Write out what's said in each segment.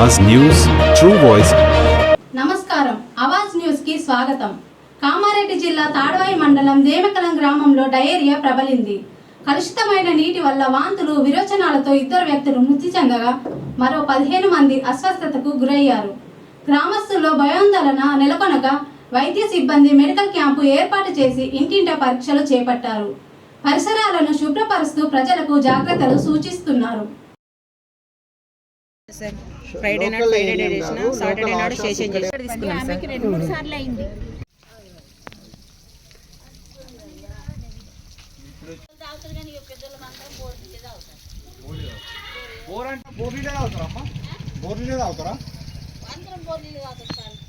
News true voice నమస్కారం. అవాజ్ న్యూస్కి స్వాగతం. కామారెడ్డి జిల్లా తాడవాయి మండలం దేవకలం గ్రామంలో డయేరియా ప్రబలింది. కలుషితమైన నీటి వల్ల వాంతులు విరోచనాలతో ఇద్దరు వ్యక్తులు మృతి చెందగా మరో పదిహేను మంది అస్వస్థతకు గురయ్యారు. గ్రామస్తుల్లో భయాందోళన నెలకొనగా వైద్య సిబ్బంది మెడికల్ క్యాంపు ఏర్పాటు చేసి ఇంటింట పరీక్షలు చేపట్టారు. పరిసరాలను శుభ్రపరుస్తూ ప్రజలకు జాగ్రత్తలు సూచిస్తున్నారు. సార్. ఫ్రైడే నాడు ఫ్రైడే డే చేసిన సాటర్డే నాడు స్టేషన్ చేసి తీసుకున్నాం సార్ రెండు మూడు సార్లు అయింది.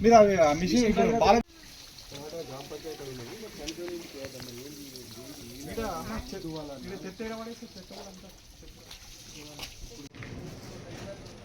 మీరు అవి మిషన్ చెత్త చెత్త.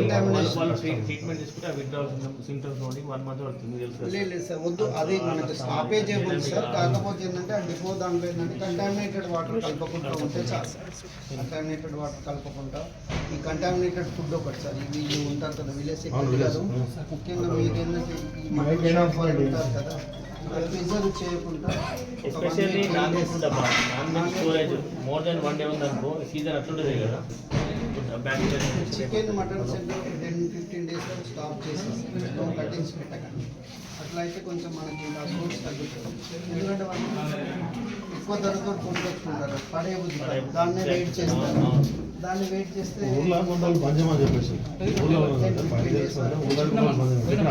ట్రీట్మెంట్ తీసుకుంటే విత్డ్రాల్ సింటమ్స్ నుండి వన్ మంత్ పడుతుంది. లేదు లేదు సార్ వద్దు అది మనకి సార్ కాకపోతే ఏంటంటే ఆ డిపో దాంట్లో ఏంటంటే కంటామినేటెడ్ వాటర్ కలపకుండా ఉంటే చాలు సార్ కంటామినేటెడ్ వాటర్ కలపకుండా ఈ కంటామినేటెడ్ ఫుడ్ ఒకటి సార్ ఇవి ఉంటారు కదా విలేజ్ గారు ముఖ్యంగా మీరు ఏంటంటే ఉంటారు కదా ప్రిజర్వ్ చేయకుండా ఎస్పెషల్లీ నాన్ వెజ్ అబ్బా non veg storage more than one day ఉందనుకో సీజన్ అట్లుంటుంది కదా. Bacteria chicken mutton centre ten fifteen days stop చేసేసి నో కటింగ్స్ పెట్టకండి. అట్లా అయితే కొంచెం మనకి ఆ సోర్స్ తగ్గుతుంది ఎందుకంటే ఎక్కువ ధరతో కొనుక్కొచ్చుకుంటారు పడే బుద్ధి కాదు. దాన్నే వెయిట్ చేస్తారు దాన్ని వెయిట్ చేస్తే ఊర్లో కొందరు పంచమని చెప్పేసి ఊర్లో బయట చేస్తున్నారు ఊళ్ళో పంచమని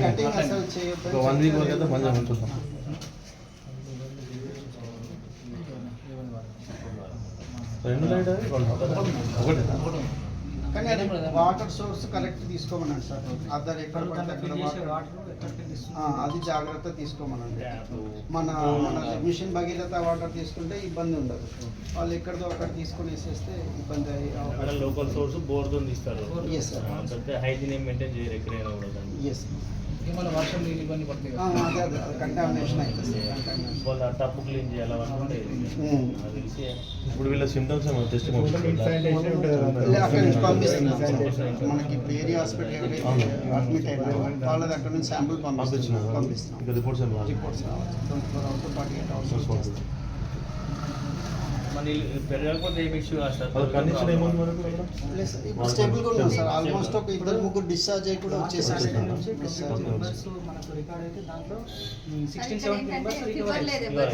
కటింగ్ అసలు చేయొద్దు ఒక వన్ వీక్ వరకు అయితే పంచమని ఉంచుతాం రెండు లైట్ ఒకటి కానీ అది వాటర్ సోర్స్ కరెక్ట్ తీసుకోమనండి సార్. అదర్ ఎక్కడ పడితే అక్కడ వాటర్ ఆ, అది జాగ్రత్త తీసుకోమనండి. మన మన మిషన్ భగీరథ వాటర్ తీసుకుంటే ఇబ్బంది ఉండదు. వాళ్ళు ఎక్కడిదో అక్కడ తీసుకొని వేసేస్తే ఇబ్బంది అయ్యే లోకల్ సోర్స్ బోర్తో తీస్తారు. Yes, sir. అంటే హైజీన్ మెయింటైన్ చేయరు ఎక్కడైనా కూడా దాన్ని. ఎస్ అదే అదే. కంటామినేషన్ అవుతుంది సార్ కంటామినేషన్ వాళ్ళ టప్పు క్లీన్ చేయాలి? ఇప్పుడు వీళ్ళ సిమ్టమ్స్ ఏమైనా టెస్ట్ పంపిస్తున్నాం. మనకి ఏరియా హాస్పిటల్ ఎవరైతే అడ్మిట్ అయినారో వాళ్ళది అక్కడ నుంచి శాంపుల్ పంపిస్తున్నాం పంపిస్తున్నాం ఇంకా రిపోర్ట్స్ రిపోర్ట్స్ రావాలి twenty four hours forty eight hours మన పెరగకపోతే ఇష్యూ కండిషన్ ఏముంది మనకు స్టేబుల్గా ఉన్నాం సార్. ఆల్మోస్ట్ ఒక ఇద్దరు ముగ్గురు డిశ్చార్జ్ అయ్యి కూడా వచ్చేసారు. డిశ్చార్జ్ మనకు రికార్డ్ అయితే దాంట్లో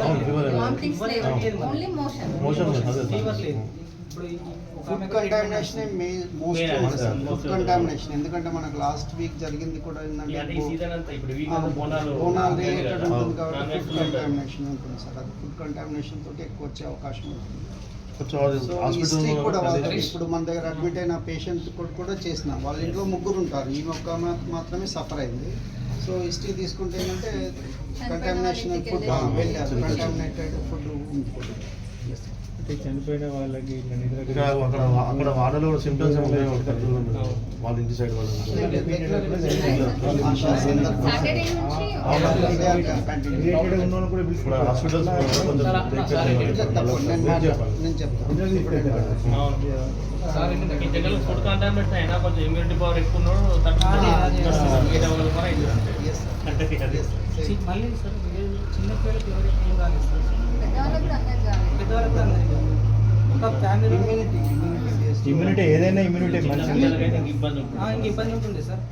అవును, fever లేదు. ఓన్లీ మోషన్ మోషన్ అదే ఇప్పుడు ఈ ఒక ఫుడ్ కంటామినేషన్. ఫుడ్ కంటామినేషన్ ఎందుకంటే మనకు లాస్ట్ వీక్ జరిగింది కూడా ఏంటంటే బోనాలు రిలేటెడ్. ఉంటుంది కాబట్టి ఫుడ్. కంటామినేషన్ ఉంటుంది సార్. అది ఫుడ్ కంటామినేషన్ తోటి ఎక్కువ వచ్చే అవకాశం ఉంటుంది. హిస్టరీ కూడా వాళ్ళు ఇప్పుడు మన దగ్గర అడ్మిట్ అయిన పేషెంట్ కూడా కూడా చేసినాం. వాళ్ళ ఇంట్లో ముగ్గురు ఉంటారు. ఈ ఒక్క మాత్రమే సఫర్ అయింది. సో హిస్టరీ తీసుకుంటే ఏంటంటే కంటామినేషన్ ఫుడ్ వెళ్ళారు. కంటామినేటెడ్ ఫుడ్ చనిపోయిన వాళ్ళకి అక్కడ అక్కడ వాడలో సిమ్టమ్స్ ఏమైనా వాళ్ళ ఇంటి సైడ్ వాళ్ళు కూడా ఇప్పుడు హాస్పిటల్స్ జనరల్ ఫుడ్ కంటామినేషన్ అయినా కొంచెం ఇమ్యూనిటీ పవర్ ఎక్కువ ఉన్నాడు కూడా. చి- మళ్ళీ సార్ చిన్న పిల్లలకి ఎవరికి ఏం కాలేదు సార్? పెద్దవాళ్ళకి ఇమ్యూనిటీ ఏదైనా ఇమ్యూనిటీ ఉంటుంది. ఇబ్బంది ఉంటుంది సార్.